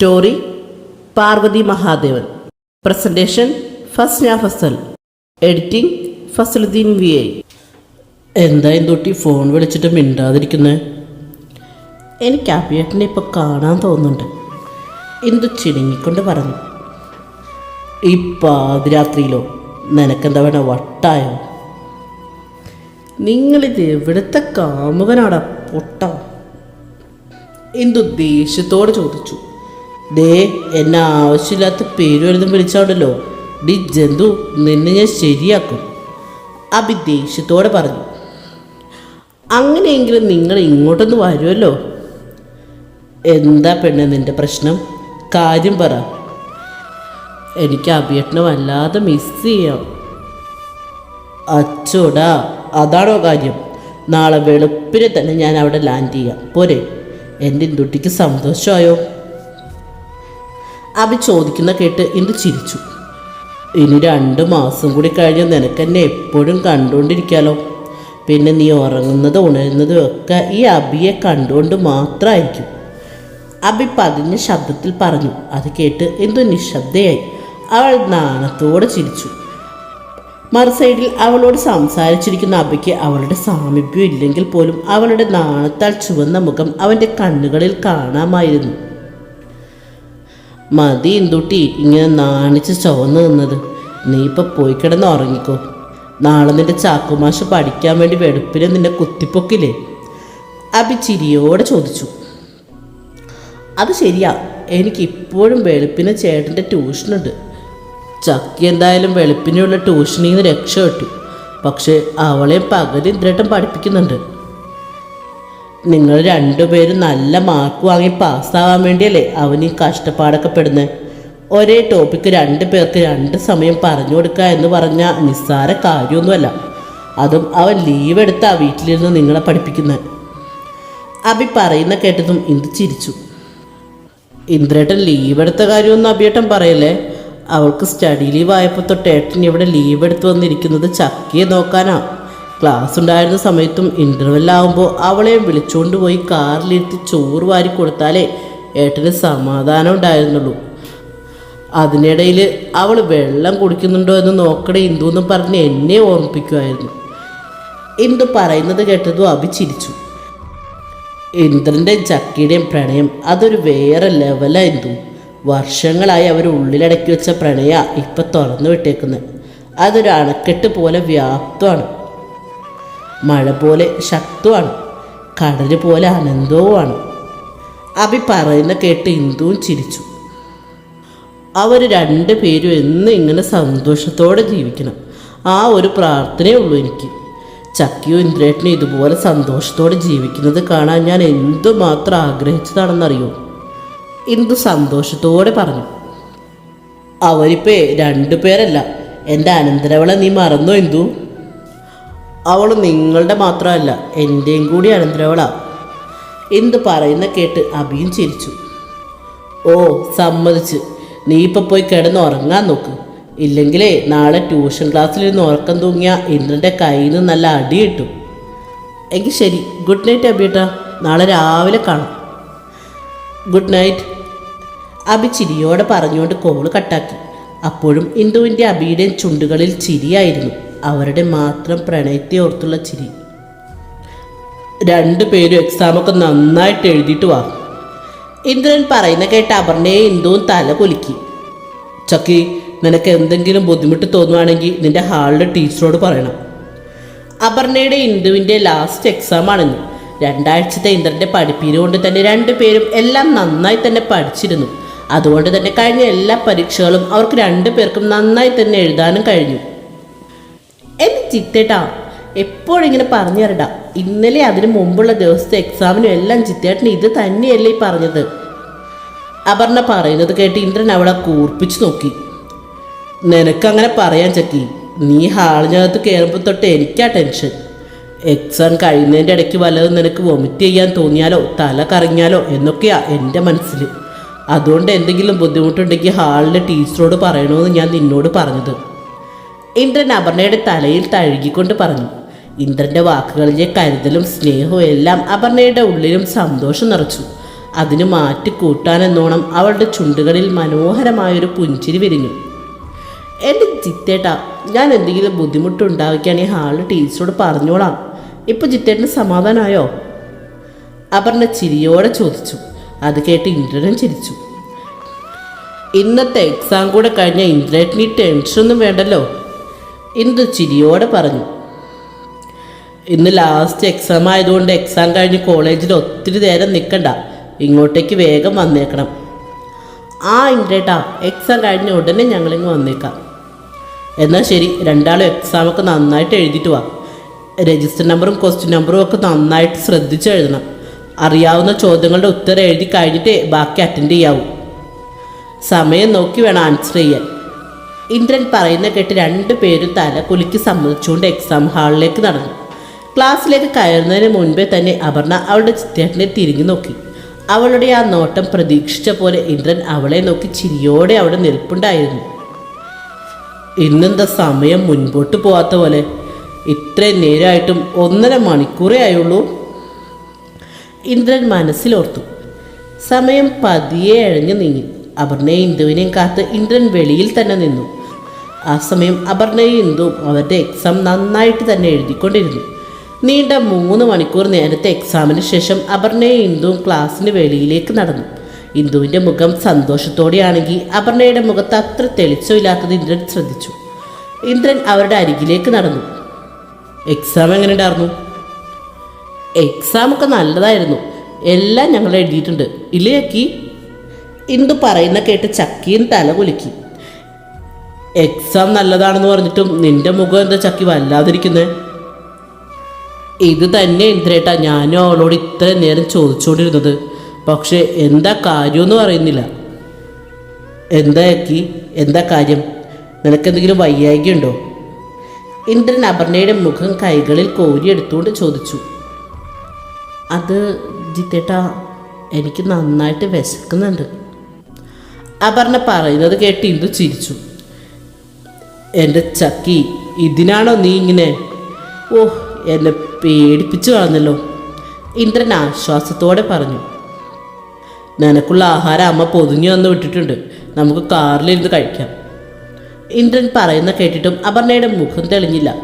Story Parvathi Mahadevan. Presentation Fasna Fasal. Editing Fasaluddin V I. എന്തായാലും തൊട്ടി phone വിളിച്ചിട്ട് മിണ്ടാതിരിക്കുന്നത് എനിക്ക് അഭിയേട്ടനെ ഇപ്പോൾ കാണാൻ തോന്നുന്നുണ്ട്. എന്തു ചിണുങ്ങിക്കൊണ്ട് പറഞ്ഞു. ഈ പാതിരാത്രിയിലോ നിനക്കെന്താ വേണ വട്ടായോ? നിങ്ങളിത് എവിടുത്തെ കാമുകനാടാ പൊട്ട? എന്തു ദേഷ്യത്തോടെ ചോദിച്ചു. ദേ എന്നെ ആവശ്യമില്ലാത്ത പേര് വലുതും വിളിച്ചാണ്ടല്ലോ. ഡി ജന്തു നിന്നെ ഞാൻ ശരിയാക്കും. അഭി ദേഷ്യത്തോടെ പറഞ്ഞു. അങ്ങനെയെങ്കിലും നിങ്ങൾ ഇങ്ങോട്ടൊന്ന് വരുമല്ലോ. എന്താ പെണ്ണ് നിന്റെ പ്രശ്നം? കാര്യം പറ. എനിക്ക് അഭിയട്ടനം വല്ലാതെ മിസ് ചെയ്യാം. അച്ചോടാ അതാണോ കാര്യം? നാളെ വെളുപ്പിനെ തന്നെ ഞാൻ അവിടെ ലാൻഡ് ചെയ്യാം. പോരെ. എന്റെ ഇന്ദുട്ടിക്ക് സന്തോഷമായോ? അഭി ചോദിക്കുന്ന കേട്ട് എന്ത് ചിരിച്ചു. ഇനി രണ്ട് മാസം കൂടി കഴിഞ്ഞ് നിനക്കെന്നെ എപ്പോഴും കണ്ടുകൊണ്ടിരിക്കാലോ. പിന്നെ നീ ഉറങ്ങുന്നതും ഉണരുന്നതും ഒക്കെ ഈ അബിയെ കണ്ടുകൊണ്ട് മാത്രമായിരിക്കും അബി പതിഞ്ഞ ശബ്ദത്തിൽ പറഞ്ഞു. അത് കേട്ട് എന്തോ നിശബ്ദയായി. അവൾ നാണത്തോടെ ചിരിച്ചു. മറുസൈഡിൽ അവളോട് സംസാരിച്ചിരിക്കുന്ന അബിക്ക് അവളുടെ സാമീപ്യം ഇല്ലെങ്കിൽ പോലും അവളുടെ നാണത്താൽ ചുവന്ന മുഖം അവന്റെ കണ്ണുകളിൽ കാണാമായിരുന്നു. മതി ഇന്തുട്ടി ഇങ്ങനെ നാണിച്ച് ചുവന്ന് നിന്നത്. നീ ഇപ്പം പോയി കിടന്ന് ഉറങ്ങിക്കോ. നാളെ നിന്റെ ചാക്കുമാഷ് പഠിക്കാൻ വേണ്ടി വെടുപ്പിന് നിന്നെ കുത്തിപ്പൊക്കില്ലേ? അബി ചിരിയോടെ ചോദിച്ചു. അത് ശരിയാ. എനിക്കിപ്പോഴും വെളുപ്പിന് ചേട്ടന്റെ ട്യൂഷനുണ്ട്. ചക്കി എന്തായാലും വെളുപ്പിനുള്ള ട്യൂഷനിൽ നിന്ന് രക്ഷപ്പെട്ടു. പക്ഷേ അവളെയും പകൽ ഇന്ദ്രേട്ടം പഠിപ്പിക്കുന്നുണ്ട്. നിങ്ങൾ രണ്ടുപേരും നല്ല മാർക്ക് വാങ്ങി പാസ്സാവാൻ വേണ്ടിയല്ലേ അവൻ ഈ കഷ്ടപ്പാടൊക്കെ പെടുന്നത് ഒരേ ടോപ്പിക്ക് രണ്ട് പേർക്ക് രണ്ട് സമയം പറഞ്ഞു കൊടുക്കുക എന്ന് പറഞ്ഞാൽ നിസ്സാര കാര്യമൊന്നുമല്ല. അതും അവൻ ലീവ് എടുത്താ വീട്ടിലിരുന്ന് നിങ്ങളെ പഠിപ്പിക്കുന്നത് അബി പറയുന്ന കേട്ടതും ഇന്ദു ചിരിച്ചു. ഇന്ദ്രേട്ടൻ ലീവ് എടുത്ത കാര്യമൊന്നും അഭിയേട്ടൻ പറയല്ലേ? അവൾക്ക് സ്റ്റഡി ലീവ് ആയപ്പോൾ തൊട്ട് ഏട്ടൻ ഇവിടെ ലീവ് എടുത്ത് വന്നിരിക്കുന്നത് ചക്കിയെ നോക്കാനാ. ക്ലാസ് ഉണ്ടായിരുന്ന സമയത്തും ഇന്റർവെല്ലാവുമ്പോൾ അവളെ വിളിച്ചുകൊണ്ട് പോയി കാറിലിരുത്തി ചോറ് വാരി കൊടുത്താലേ ഏട്ടന് സമാധാനം ഉണ്ടായിരുന്നുള്ളൂ. അതിനിടയിൽ അവൾ വെള്ളം കുടിക്കുന്നുണ്ടോ എന്ന് നോക്കണേ ഇന്ദു എന്ന് പറഞ്ഞ് എന്നെ ഓർമ്മിപ്പിക്കുമായിരുന്നു ഇന്ദു പറയുന്നത് കേട്ടതും അഭി ചിരിച്ചു. ഇന്ദ്രന്റെയും ചക്കിയുടെയും പ്രണയം അതൊരു വേറെ ലെവലായിരുന്നു വർഷങ്ങളായി അവർ ഉള്ളിലടക്കി വെച്ച പ്രണയ ഇപ്പം തുറന്നു വിട്ടേക്കുന്നത് അതൊരു അണക്കെട്ട് പോലെ വ്യാപ്തമാണ്. മഴ പോലെ ശക്തമാണ് കടൽ പോലെ അനന്തവുമാണ്. അഭി പറയുന്ന കേട്ട് ഇന്ദുവും ചിരിച്ചു. അവർ രണ്ട് പേരും എന്നും ഇങ്ങനെ സന്തോഷത്തോടെ ജീവിക്കണം. ആ ഒരു പ്രാർത്ഥനയേ ഉള്ളൂ എനിക്ക്. ചക്കിയും ഇന്ദ്രേട്ടനും ഇതുപോലെ സന്തോഷത്തോടെ ജീവിക്കുന്നത് കാണാൻ ഞാൻ എന്തുമാത്രം ആഗ്രഹിച്ചതാണെന്നറിയോ? ഇന്ദു സന്തോഷത്തോടെ പറഞ്ഞു. അവരിപ്പേ രണ്ടു പേരല്ല. എന്റെ അനന്തരവളെ നീ മറന്നോ ഇന്ദു? അവൾ നിങ്ങളുടെ മാത്രമല്ല എന്റെയും കൂടി അനന്തരവളാ. എന്ത് പറയുന്ന കേട്ട് അഭിയും ചിരിച്ചു. ഓ സമ്മതിച്ച്. നീ ഇപ്പം പോയി കിടന്ന് ഉറങ്ങാൻ നോക്ക്. ഇല്ലെങ്കിലേ നാളെ ട്യൂഷൻ ക്ലാസ്സിൽ ഇരുന്ന് ഉറക്കം തൂങ്ങിയ ഇന്ദ്രന്റെ കയ്യിൽ നിന്ന് നല്ല അടി കിട്ടും. എങ്കിൽ ശരി ഗുഡ് നൈറ്റ് അബിയേട്ടാ. നാളെ രാവിലെ കാണാം. Good night. അബി ചിരിയോടെ പറഞ്ഞുകൊണ്ട് കോൾ കട്ടാക്കി. അപ്പോഴും ഇന്ദുവിന്റെ അബിയുടെയും ചുണ്ടുകളിൽ ചിരിയായിരുന്നു. അവരുടെ മാത്രം പ്രണയത്തെ ഓർത്തുള്ള ചിരി. രണ്ടു പേരും എക്സാമൊക്കെ നന്നായിട്ട് എഴുതിയിട്ട് വാ. ഇന്ദ്രൻ പറയുന്ന കേട്ട് അപർണയെ ഇന്ദുവും തല കുലുക്കി ചക്കി നിനക്ക് എന്തെങ്കിലും ബുദ്ധിമുട്ട് തോന്നുവാണെങ്കിൽ നിന്റെ ഹാളിലെ ടീച്ചറോട് പറയണം. അപർണയുടെ ഇന്ദുവിന്റെ ലാസ്റ്റ് എക്സാം ആണെന്ന്. രണ്ടാഴ്ചത്തെ ഇന്ദ്രന്റെ പഠിപ്പീര് കൊണ്ട് തന്നെ രണ്ടുപേരും എല്ലാം നന്നായി തന്നെ പഠിച്ചിരുന്നു. അതുകൊണ്ട് തന്നെ കഴിഞ്ഞ എല്ലാ പരീക്ഷകളും അവർക്ക് രണ്ടു പേർക്കും നന്നായി തന്നെ എഴുതാനും കഴിഞ്ഞു. എന്നെ ചിത്തേട്ടാ. എപ്പോഴിങ്ങനെ പറഞ്ഞു തരണ്ട ഇന്നലെ അതിന് മുമ്പുള്ള ദിവസത്തെ എക്സാമിനും എല്ലാം ചിത്തേട്ടന് ഇത് തന്നെയല്ലേ പറഞ്ഞത്. അപർണ പറയുന്നത് കേട്ട് ഇന്ദ്രൻ അവളെ കൂർപ്പിച്ചു നോക്കി. നിനക്കങ്ങനെ പറയാൻ ചക്കി. നീ ഹാളിനകത്ത് കയറുമ്പോൾ തൊട്ട് എനിക്കാ ടെൻഷൻ എക്സാം കഴിയുന്നതിന്റെ ഇടയ്ക്ക് വല്ലതും നിനക്ക് വൊമിറ്റ് ചെയ്യാൻ തോന്നിയാലോ തല കറങ്ങിയാലോ എന്നൊക്കെയാ എന്റെ മനസ്സിൽ അതുകൊണ്ട് എന്തെങ്കിലും ബുദ്ധിമുട്ടുണ്ടെങ്കിൽ ഹാളിലെ ടീച്ചറോട് പറയണമെന്ന് ഞാൻ നിന്നോട് പറഞ്ഞത്. ഇന്ദ്രൻ അപർണയുടെ തലയിൽ തഴുകിക്കൊണ്ട് പറഞ്ഞു ഇന്ദ്രന്റെ വാക്കുകളിലെ കരുതലും സ്നേഹവും എല്ലാം അപർണയുടെ ഉള്ളിലും സന്തോഷം നിറച്ചു. അതിനു മാറ്റി കൂട്ടാനെന്നോണം അവളുടെ ചുണ്ടുകളിൽ മനോഹരമായൊരു പുഞ്ചിരി വിരിഞ്ഞു. എന്റെ ജിത്തേട്ടാ ഞാൻ എന്തെങ്കിലും ബുദ്ധിമുട്ടുണ്ടാവുകയാണെങ്കിൽ ഹാളിൽ ടീച്ചറോട് പറഞ്ഞോളാം. ഇപ്പൊ ജിത്തേട്ടന് സമാധാനമായോ അപർണ ചിരിയോടെ ചോദിച്ചു. അത് കേട്ട് ഇന്ദ്രനും ചിരിച്ചു. ഇന്നത്തെ എക്സാം കൂടെ കഴിഞ്ഞ ഇന്ദ്രേട്ടന് ടെൻഷനൊന്നും വേണ്ടല്ലോ. ഇന്ദ്ര ചിരിയോടെ പറഞ്ഞു. ഇന്ന് ലാസ്റ്റ് എക്സാം ആയതുകൊണ്ട് എക്സാം കഴിഞ്ഞ് കോളേജിൽ ഒത്തിരി നേരം നിൽക്കണ്ട ഇങ്ങോട്ടേക്ക് വേഗം വന്നേക്കണം. ആ ഇന്ദ്രേട്ടാ എക്സാം കഴിഞ്ഞ ഉടനെ ഞങ്ങളിങ്ങ് വന്നേക്കാം. എന്നാൽ ശരി രണ്ടാളും എക്സാമൊക്കെ നന്നായിട്ട് എഴുതിയിട്ട് വാ. രജിസ്റ്റർ നമ്പറും ക്വസ്റ്റ്യൻ നമ്പറും ഒക്കെ നന്നായിട്ട് ശ്രദ്ധിച്ച് എഴുതണം. അറിയാവുന്ന ചോദ്യങ്ങളുടെ ഉത്തരം എഴുതി കഴിഞ്ഞിട്ട് ബാക്കി അറ്റൻഡ് ചെയ്യാവൂ. സമയം നോക്കി വേണം ആൻസർ ചെയ്യാൻ. ഇന്ദ്രൻ പറയുന്ന കേട്ട് രണ്ടു പേരും തല കുലുക്കി സമ്മതിച്ചുകൊണ്ട് എക്സാം ഹാളിലേക്ക് നടന്നു. ക്ലാസ്സിലേക്ക് കയറുന്നതിന് മുൻപേ തന്നെ അപർണ അവളുടെ ചിത്രേട്ടനെ തിരിഞ്ഞു നോക്കി. അവളുടെ ആ നോട്ടം പ്രതീക്ഷിച്ച പോലെ ഇന്ദ്രൻ അവളെ നോക്കി ചിരിയോടെ അവിടെ നിൽപ്പുണ്ടായിരുന്നു. ഇന്നെന്താ സമയം? മുൻപോട്ട് പോവാത്ത പോലെ. ഇത്രയും നേരമായിട്ടും ഒന്നര മണിക്കൂറേ ആയുള്ളൂ. ഇന്ദ്രൻ മനസ്സിലോർത്തു. സമയം പതിയെ അഴഞ്ഞു നീങ്ങി. അപർണയും ഇന്ദുവിനെയും കാത്ത് ഇന്ദ്രൻ വെളിയിൽ തന്നെ നിന്നു. ആ സമയം അപർണയും ഇന്ദുവും അവരുടെ എക്സാം നന്നായിട്ട് തന്നെ എഴുതിക്കൊണ്ടിരുന്നു. നീണ്ട മൂന്ന് മണിക്കൂർ നേരത്തെ എക്സാമിന് ശേഷം അപർണയും ഇന്ദുവും ക്ലാസ്സിന് വെളിയിലേക്ക് നടന്നു. ഇന്ദുവിന്റെ മുഖം സന്തോഷത്തോടെയാണെങ്കിൽ അപർണയുടെ മുഖത്ത് അത്ര തെളിച്ചമില്ലാത്തത് ഇന്ദ്രൻ ശ്രദ്ധിച്ചു. ഇന്ദ്രൻ അവരുടെ അരികിലേക്ക് നടന്നു. എക്സാം എങ്ങനെ ഉണ്ടായിരുന്നു? എക്സാമൊക്കെ നല്ലതായിരുന്നു. എല്ലാം ഞങ്ങൾ എഴുതിയിട്ടുണ്ട്. ഇല്ലേ ചക്കി ഇന്ദു പറയുന്ന കേട്ട് ചക്കിയും തല കുലുക്കി. എക്സാം നല്ലതാണെന്ന് പറഞ്ഞിട്ടും നിന്റെ മുഖം എന്താ ചക്കി വല്ലാതിരിക്കുന്നത് ഇത് തന്നെ ഇന്ദ്രേട്ടാ ഞാനും അവളോട് ഇത്രയും നേരം ചോദിച്ചുകൊണ്ടിരുന്നത്. പക്ഷേ എന്താ കാര്യമെന്ന് പറയുന്നില്ല. എന്താ ചക്കി എന്താ കാര്യം? നിനക്കെന്തെങ്കിലും വയ്യായികയുണ്ടോ? ഇന്ദ്രൻ അപർണയുടെ മുഖം കൈകളിൽ കോരിയെടുത്തുകൊണ്ട് ചോദിച്ചു. അത് ജിത്തേട്ടാ എനിക്ക് നന്നായിട്ട് വിശക്കുന്നുണ്ട്. അപർണ പറയുന്നത് കേട്ട് ഇന്ദു ചിരിച്ചു. എന്റെ ചക്കി ഇതിനാണോ നീ ഇങ്ങനെ? ഓ എന്നെ പേടിപ്പിച്ചു കാണുന്നല്ലോ ഇന്ദ്രൻ ആശ്വാസത്തോടെ പറഞ്ഞു. നിനക്കുള്ള ആഹാരം അമ്മ പൊതുങ്ങി വന്ന് വിട്ടിട്ടുണ്ട്. നമുക്ക് കാറിലിരുന്ന് കഴിക്കാം. ഇന്ദ്രൻ പറയുന്ന കേട്ടിട്ടും അപർണയുടെ മുഖം തെളിഞ്ഞില്ല.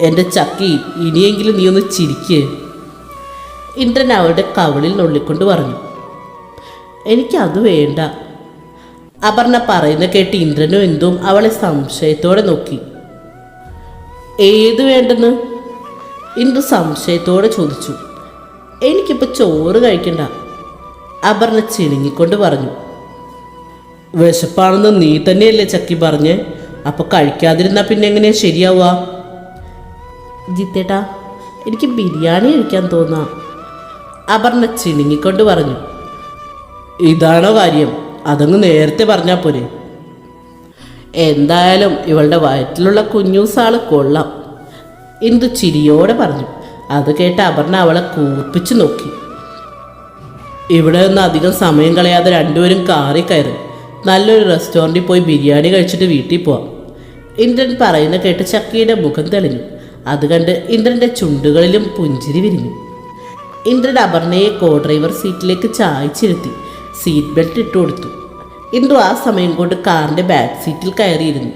എന്റെ ചക്കി ഇനിയെങ്കിലും നീ ഒന്ന് ചിരിക്ക്. ഇന്ദ്രൻ അവളുടെ കവളിൽ നുള്ളിക്കൊണ്ട് പറഞ്ഞു. എനിക്കത് വേണ്ട. അപർണ പറയുന്ന കേട്ട് ഇന്ദ്രനും എന്തും അവളെ സംശയത്തോടെ നോക്കി. ഏത് വേണ്ടെന്ന്? ഇന്ദു സംശയത്തോടെ ചോദിച്ചു. എനിക്കിപ്പോൾ ചോറ് കഴിക്കണ്ട. അപർണ ചിണുങ്ങിക്കൊണ്ട് പറഞ്ഞു. വിശപ്പാണെന്ന് നീ തന്നെയല്ലേ ചക്കി പറഞ്ഞ്? അപ്പോൾ കഴിക്കാതിരുന്നാ പിന്നെ എങ്ങനെയാ ശരിയാവുക? ജിത്തേട്ടാ എനിക്ക് ബിരിയാണി കഴിക്കാൻ തോന്നാ. അപർണ ചിണുങ്ങിക്കൊണ്ട് പറഞ്ഞു. ഇതാണോ കാര്യം? അതങ്ങ് നേരത്തെ പറഞ്ഞാൽ പോരെ. എന്തായാലും ഇവളുടെ വയറ്റിലുള്ള കുഞ്ഞൂസാൾ കൊള്ളാം. എന്തു ചിരിയോടെ പറഞ്ഞു. അത് കേട്ട് അപർണ അവളെ കൂർപ്പിച്ചു നോക്കി. ഇവിടെ നിന്ന് അധികം സമയം കളയാതെ രണ്ടുപേരും കാറി കയറി. നല്ലൊരു റെസ്റ്റോറന്റിൽ പോയി ബിരിയാണി കഴിച്ചിട്ട് വീട്ടിൽ പോവാം. ഇന്ദ്രൻ പറയുന്ന കേട്ട് ചക്കിയുടെ മുഖം തെളിഞ്ഞു. അത് കണ്ട് ഇന്ദ്രന്റെ ചുണ്ടുകളിലും പുഞ്ചിരി വിരിഞ്ഞു. ഇന്ദ്രൻ അപർണയെ കോ ഡ്രൈവർ സീറ്റിലേക്ക് ചായച്ചിരുത്തി. സീറ്റ് ബെൽറ്റ് ഇട്ടു കൊടുത്തു. ഇന്ദു ആ സമയം കൊണ്ട് കാറിന്റെ ബാക്ക് സീറ്റിൽ കയറിയിരുന്നു.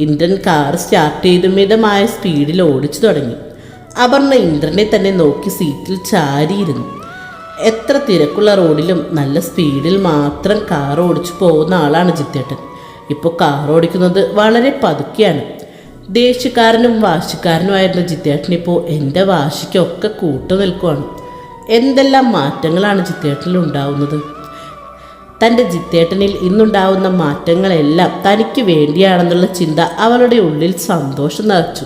ഇന്ദ്രൻ കാർ സ്റ്റാർട്ട് ചെയ്ത മിതമായ സ്പീഡിൽ ഓടിച്ചു തുടങ്ങി. അപർണ ഇന്ദ്രനെ തന്നെ നോക്കി സീറ്റിൽ ചാരിയിരുന്നു. എത്ര തിരക്കുള്ള റോഡിലും നല്ല സ്പീഡിൽ മാത്രം കാർ ഓടിച്ചു പോകുന്ന ആളാണ് ജിത്തേട്ടൻ. ഇപ്പോൾ കാർ ഓടിക്കുന്നത് വളരെ പതുക്കെയാണ്. ദേഷ്യക്കാരനും വാശിക്കാരനുമായിരുന്ന ജിത്തേട്ടൻ ഇപ്പോൾ എന്റെ വാശിക്കൊക്കെ കൂട്ടു നിൽക്കുവാണ് എന്തെല്ലാം മാറ്റങ്ങളാണ് ജിത്തേട്ടനിൽ ഉണ്ടാവുന്നത്? തന്റെ ജിത്തേട്ടനിൽ ഇന്നുണ്ടാവുന്ന മാറ്റങ്ങളെല്ലാം തനിക്ക് വേണ്ടിയാണെന്നുള്ള ചിന്ത അവളുടെ ഉള്ളിൽ സന്തോഷം നിറച്ചു.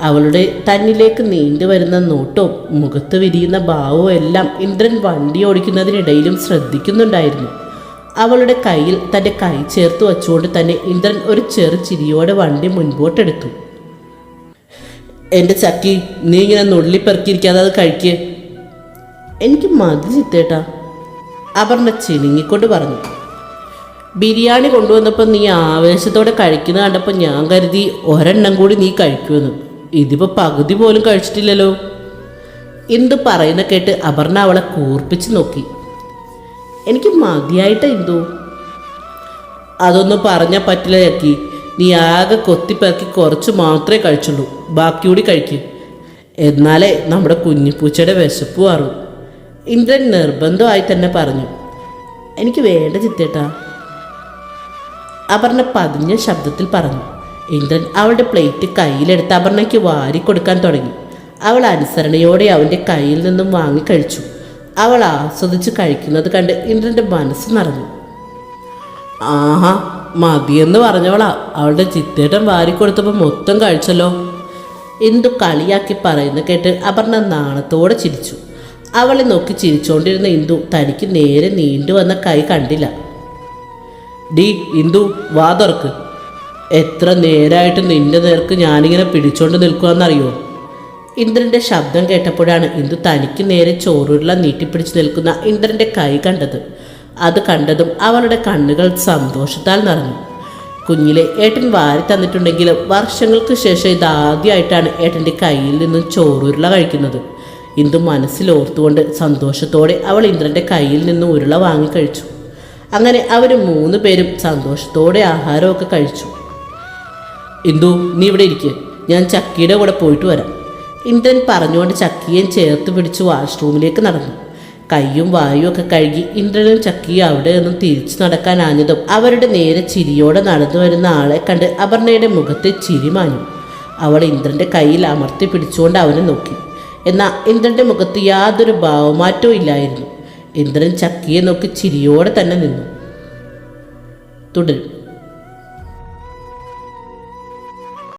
അവളുടെ തന്നിലേക്ക് നീണ്ടു വരുന്ന നോട്ടവും മുഖത്ത് വിരിയുന്ന ഭാവവും എല്ലാം ഇന്ദ്രൻ വണ്ടി ഓടിക്കുന്നതിനിടയിലും ശ്രദ്ധിക്കുന്നുണ്ടായിരുന്നു. അവളുടെ കയ്യിൽ തന്റെ കൈ ചേർത്ത് വച്ചുകൊണ്ട് തന്നെ ഇന്ദ്രൻ ഒരു ചെറു ചിരിയോടെ വണ്ടി മുൻപോട്ടെടുത്തു. എന്റെ ചക്കി നീ ഇങ്ങനെ നുള്ളിപ്പെറുക്കിയിരിക്കാതെ അത് കഴിക്കേ. എനിക്ക് മതി ചിത്തേട്ടാ അപർണ ചിലുങ്ങിക്കൊണ്ട് പറഞ്ഞു ബിരിയാണി കൊണ്ടുവന്നപ്പോൾ നീ ആവേശത്തോടെ കഴിക്കുന്ന കണ്ടപ്പോൾ ഞാൻ കരുതി ഒരെണ്ണം കൂടി നീ കഴിക്കുമെന്ന്. ഇതിപ്പോൾ പകുതി പോലും കഴിച്ചിട്ടില്ലല്ലോ. എന്ത് പറയുന്ന കേട്ട് അപർണ അവളെ കൂർപ്പിച്ച് നോക്കി. എനിക്ക് മതിയായിട്ട് എന്തോ അതൊന്നും പറഞ്ഞാൽ പറ്റില്ല ചക്കി. നീ ആകെ കൊത്തിപ്പറക്കി കുറച്ച് മാത്രമേ കഴിച്ചുള്ളൂ. ബാക്കി കൂടി കഴിക്കും. എന്നാലേ നമ്മുടെ കുഞ്ഞിപ്പൂച്ചയുടെ വിശപ്പ് മാറും. ഇന്ദ്രൻ നിർബന്ധമായി തന്നെ പറഞ്ഞു എനിക്ക് വേണ്ട ചിത്തേട്ടാ. അപർണ പതിഞ്ഞ ശബ്ദത്തിൽ പറഞ്ഞു ഇന്ദ്രൻ അവളുടെ പ്ലേറ്റ് കയ്യിലെടുത്ത് അപർണയ്ക്ക് വാരി കൊടുക്കാൻ തുടങ്ങി. അവൾ അനുസരണയോടെ അവന്റെ കയ്യിൽ നിന്നും വാങ്ങി കഴിച്ചു. അവൾ ആസ്വദിച്ച് കഴിക്കുന്നത് കണ്ട് ഇന്ദ്രന്റെ മനസ്സ് നിറഞ്ഞു. ആഹാ മതിയെന്ന് പറഞ്ഞവളാ. അവളുടെ ചിത്തേട്ടൻ വാരി കൊടുത്തപ്പോൾ മൊത്തം കഴിച്ചല്ലോ. എന്തു കളിയാക്കി പറയുന്ന കേട്ട് അപർണ നാണത്തോടെ ചിരിച്ചു. അവളെ നോക്കി ചിരിച്ചുകൊണ്ടിരുന്ന ഇന്ദു തനിക്ക് നേരെ നീണ്ടു വന്ന കൈ കണ്ടില്ല. ഡി ഇന്ദു വാ തുറക്ക്. എത്ര നേരായിട്ട് നിന്റെ നേർക്ക് ഞാനിങ്ങനെ പിടിച്ചോണ്ട് നിൽക്കുകയെന്നറിയോ ഇന്ദ്രന്റെ ശബ്ദം കേട്ടപ്പോഴാണ് ഇന്ദു തനിക്ക് നേരെ ചോറുരുള നീട്ടിപ്പിടിച്ച് നിൽക്കുന്ന ഇന്ദ്രന്റെ കൈ കണ്ടത്. അത് കണ്ടതും അവളുടെ കണ്ണുകൾ സന്തോഷത്താൽ നിറഞ്ഞു. കുഞ്ഞിലെ ഏട്ടൻ വാരി തന്നിട്ടുണ്ടെങ്കിലും വർഷങ്ങൾക്ക് ശേഷം ഇതാദ്യമായിട്ടാണ് ഏട്ടന്റെ കയ്യിൽ നിന്നും ചോറുരുള കഴിക്കുന്നത്. ഇന്ദു മനസ്സിൽ മനസ്സിലോർത്തുകൊണ്ട് സന്തോഷത്തോടെ അവൾ ഇന്ദ്രന്റെ കയ്യിൽ നിന്ന് ഉരുള വാങ്ങിക്കഴിച്ചു അങ്ങനെ അവർ മൂന്ന് പേരും സന്തോഷത്തോടെ ആഹാരമൊക്കെ കഴിച്ചു. ഇന്ദു നീ ഇവിടെ ഇരിക്കുക ഞാൻ ചക്കിയുടെ കൂടെ പോയിട്ട് വരാം. ഇന്ദ്രൻ പറഞ്ഞുകൊണ്ട് ചക്കിയെ ചേർത്ത് പിടിച്ച് വാഷ്റൂമിലേക്ക് നടന്നു. കൈയും വായും ഒക്കെ കഴുകി ഇന്ദ്രനും ചക്കിയും അവിടെ നിന്നും തിരിച്ചു നടക്കാനാഞ്ഞതും അവരുടെ നേരെ ചിരിയോടെ നടന്നു വരുന്ന ആളെ കണ്ട് അപർണയുടെ മുഖത്തെ ചിരി മാഞ്ഞു. അവൾ ഇന്ദ്രന്റെ കയ്യിൽ അമർത്തി പിടിച്ചുകൊണ്ട് അവനെ നോക്കി. എന്നാൽ ഇന്ദ്രന്റെ മുഖത്ത് യാതൊരു ഭാവമാറ്റവും ഇല്ലായിരുന്നു. ഇന്ദ്രൻ ചക്കിയെ നോക്കി ചിരിയോടെ തന്നെ നിന്നു. തുടരും.